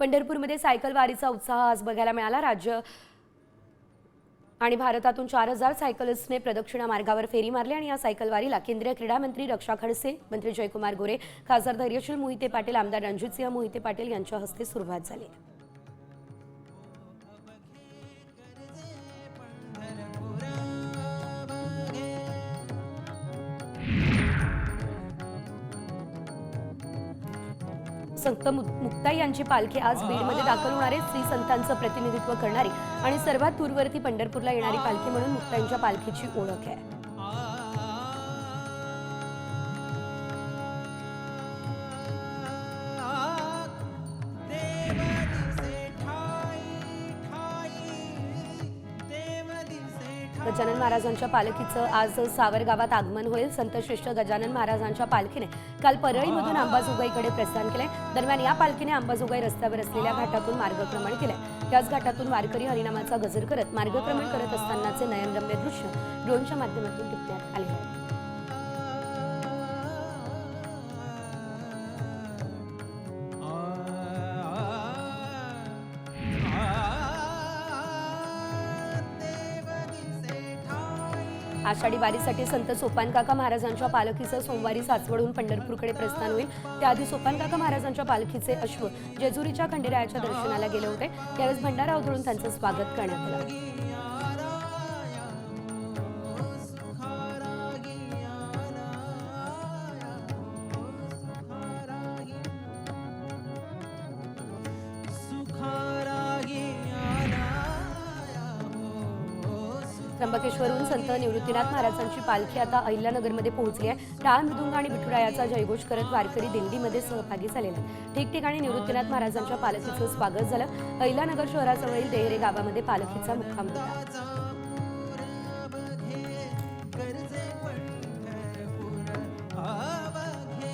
पंढरपूरमध्ये सायकल वारीचा उत्साह आज बघायला मिळाला. राज्य आणि भारतातून चार हजार सायकलिस्टने प्रदक्षिणा मार्गावर फेरी मारली आणि या सायकल वारीला केंद्रीय क्रीडा मंत्री रक्षा खडसे मंत्री जयकुमार गोरे खासदार धैर्यशील मोहिते पाटील आमदार रणजितसिंह मोहिते पाटील यांच्या हस्ते सुरुवात झाली. संत मुक्ताई यांची पालखी आज बीडमध्ये दाखल होणारे श्री संतांचं प्रतिनिधित्व करणारी आणि सर्वात दूरवरती पंढरपूरला येणारी पालखी म्हणून मुक्ताईंच्या पालखीची ओळख आहे. गजानन महाराजांच्या पालखीचं आज सावर गावात आगमन होईल. संतश्रेष्ठ गजानन महाराजांच्या पालखीने काल परळीमधून अंबाजोगाईकडे प्रस्थान केले दरम्यान या पालखीने अंबाजोगाई रस्त्यावर असलेल्या घाटातून मार्गक्रमण केले त्याच घाटातून वारकरी हरिनामाचा गजर करत मार्गक्रमण करत असतानाचे नयनरम्य दृश्य ड्रोनच्या माध्यमातून टिपण्यात आले. आषाढी वारीसाठी संत सोपानकाका महाराजांच्या पालखीचं सोमवारी सासवडहून पंढरपूरकडे प्रस्थान होईल. त्याआधी सोपानकाका महाराजांच्या पालखीचे अश्व जेजुरीच्या खंडेरायाच्या दर्शनाला गेले होते. त्यावेळेस भंडारा उधळून त्यांचं स्वागत करण्यात आलं. त्र्यंबकेश्वरहून संत निवृत्तीनाथ महाराजांची पालखी आता अहिल्यानगरमध्ये पोहोचली आहे. टाळ मृदुंग आणि विठुरायाचा जयघोष करत वारकरी दिंडीमध्ये सहभागी झालेले ठिकठिकाणी निवृत्तीनाथ महाराजांच्या पालखीचं स्वागत झालं. अहिल्यानगर शहराजवळील देहरे गावामध्ये पालखीचा मुक्काम होता